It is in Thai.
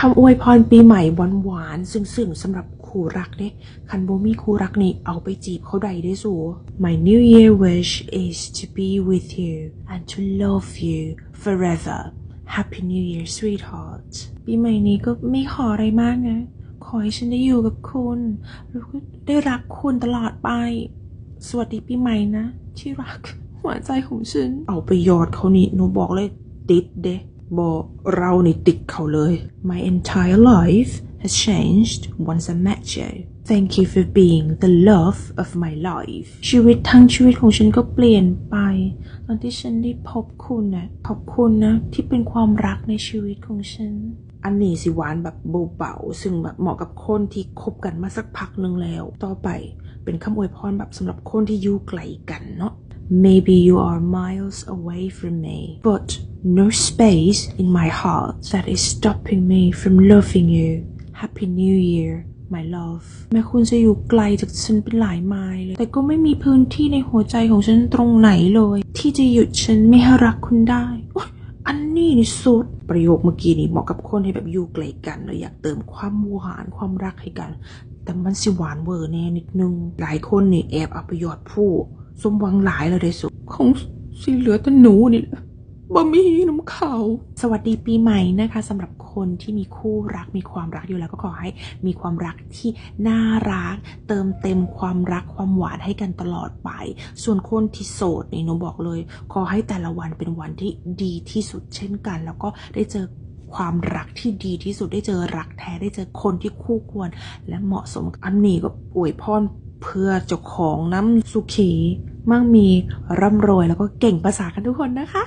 คำอวยพรปีใหม่หวานหวานๆซึ้งๆสำหรับคู่รักเด้คันโบมีคู่รักนี่เอาไปจีบเขาใดได้สู My New Year wish is to be with you and to love you forever Happy New Year sweetheart ปีใหม่นี้ก็ไม่ขออะไรมากนะ ขอให้ฉันได้อยู่กับคุณแล้วก็ได้รักคุณตลอดไป สวัสดีปีใหม่นะ ที่รักหัวใจของฉัน เอาไปยอดเขานี่หนูบอกเลยติดเด้ บอกเรานี่ติดเขาเลย My entire life has changed once I met you Thank you for being the love of my life ชีวิตทั้งชีวิตของฉันก็เปลี่ยนไป ตอนที่ฉันได้พบคุณนะขอบคุณนะ ที่เป็นความรักในชีวิตของฉัน อันนี้สิหวานแบบเบาๆซึ่งแบบเหมาะกับคนที่คบกันมาสักพักหนึ่งแล้ว ต่อไปเป็นคำอวยพรแบบสำหรับคนที่อยู่ไกลกันเนาะ Maybe you are miles away from me, but no space in my heart that is stopping me from loving you. Happy New Year, my love. แม้คุณจะอยู่ไกลจากฉันเป็นหลายไมล์เลย แต่ก็ไม่มีพื้นที่ในหัวใจของฉันตรงไหนเลย ที่จะหยุดฉันไม่ให้รักคุณได้ อันนี้นี่สุด ประโยคเมื่อกี้นี่เหมาะกับคนที่แบบอยู่ไกลกันเลยอยากเติมความหวานความรักให้กัน แต่มันสิหวานเวอร์แน่นิดนึง หลายคนนี่แอบเอาไปหยอดผู้ สมหวังหลายเลยได้สุดของสิเหลือแต่หนูนี่แหละบะมีน้ำเขาสวัสดีปีใหม่นะคะสำหรับคนที่มีคู่รักมีความรักอยู่แล้วก็ขอให้มีความรักที่น่ารัก เติมเต็มความรักความหวานให้กันตลอดไป ส่วนคนที่โสดนี่หนูบอกเลย ขอให้แต่ละวันเป็นวันที่ดีที่สุดเช่นกัน แล้วก็ได้เจอความรักที่ดีที่สุดได้เจอรักแท้ได้เจอคนที่คู่ควร และเหมาะสมอันนี้ก็อวยพร เพื่อเจ้าของน้ำสุขี มั่งมีร่ำรวยแล้วก็เก่งภาษากันทุกคนนะคะ